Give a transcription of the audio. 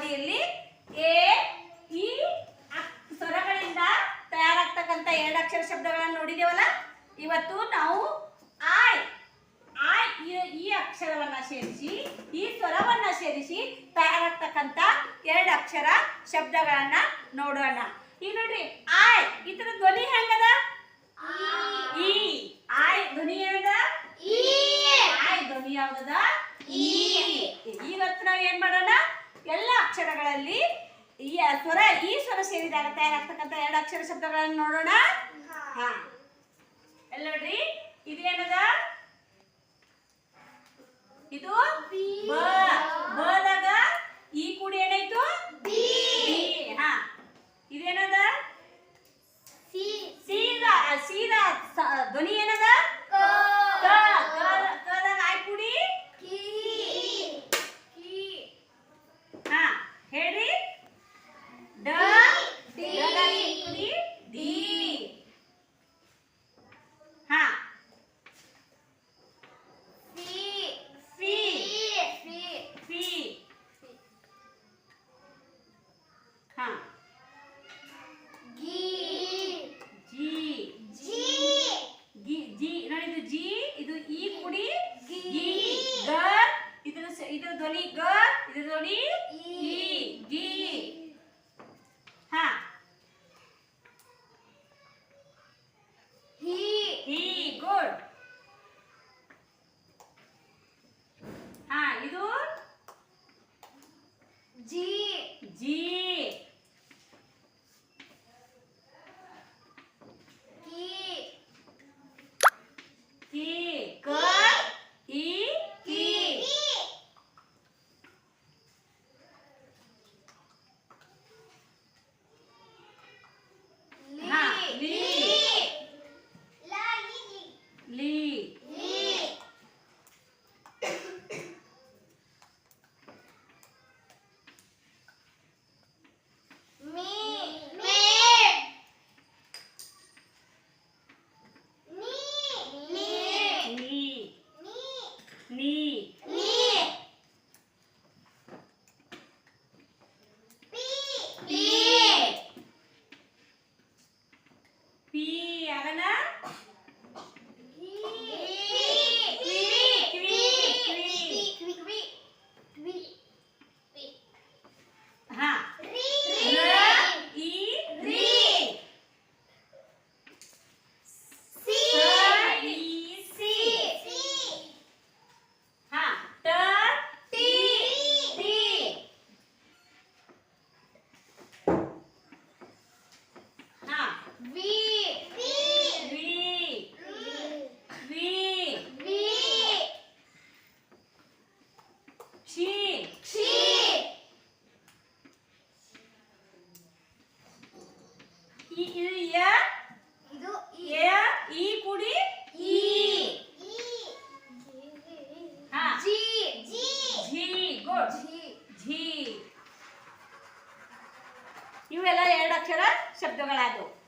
ಅವಧಿಯಲ್ಲಿ ಎ ಈ ಅಕ್- ಸ್ವರಗಳಿಂದ ತಯಾರಾಗ್ತಕ್ಕಂಥ ಎರಡು ಅಕ್ಷರ ಶಬ್ದಗಳನ್ನು ನೋಡಿದೇವಲ್ಲ ಇವತ್ತು ನಾವು ಆಯ್ ಆಯ್ ಈ- ಈ ಅಕ್ಷರವನ್ನ ಸೇರಿಸಿ ಈ ಸ್ವರವನ್ನ ಸೇರಿಸಿ ತಯಾರಾಗ್ತಕ್ಕಂಥ ಎರಡು ಅಕ್ಷರ ಶಬ್ದಗಳನ್ನ ನೋಡೋಣ. ಈಗ ನೋಡ್ರಿ ಆಯ್ ಇದರ ಧ್ವನಿ ಹೆಂಗದ? ಈ ಆಯ್ ಧ್ವನಿ ಏನದ ಆಯ್ ಧ್ವನಿ ಯಾವ್ದದ? ಈ. ಇವತ್ತು ನಾವ್ ಏನ್ ಮಾಡೋಣ? ಎಲ್ಲ ಅಕ್ಷರಗಳಲ್ಲಿ ಈ ಸ್ವರ ಈ ಸ್ವರ ಸೇರಿದಾಗ ತಯಾರಾಗ್ತಕ್ಕಂಥ ಎರಡು ಅಕ್ಷರ ಶಬ್ದಗಳನ್ನು ನೋಡೋಣ. ಹಾ. ಎಲ್ಲ ನೋಡ್ರಿ. ಇದೇನದ ಇದು ಬ ಬದಾಗ ಈ ಕೂಡಿ ಏನಾಯ್ತು ಬಿ. ಹಾ ಇದೇನದ ಸೀದಾ ಸೀದಾ ಸ- ಧ್ವನಿ ಏನದ ಕ ಕ- ಕದಾಗ ಆಯ್ ಕೂಡಿ ಹಾ ಹೇಳ್ರಿ ಡ ಡದಾಗ ಈ ಕೂಡಿ ಡಿ ಹಾ ಫಿ ಫಿ ಹಾ ಜಿ ಗಿ ಜಿ ನೋಡಿ ಇದು ಜಿ ಇದು ಈ ಕುಡಿ ಗಿ ಗ ಇದ್ರ ಸ- ಇದ್ರ ಧ್ವನಿ ಗ ಇದ್ರ ಧ್ವನಿ பி அகன ಇದು ಯ? ಇ ಈ. ಕುಡಿ? ಈ. ಹಾ. ಜಿ. ಗುಡ್. ಝಿ ಇವೆಲ್ಲ ಎರಡು ಅಕ್ಷರ ಶಬ್ದಗಳಾದವು.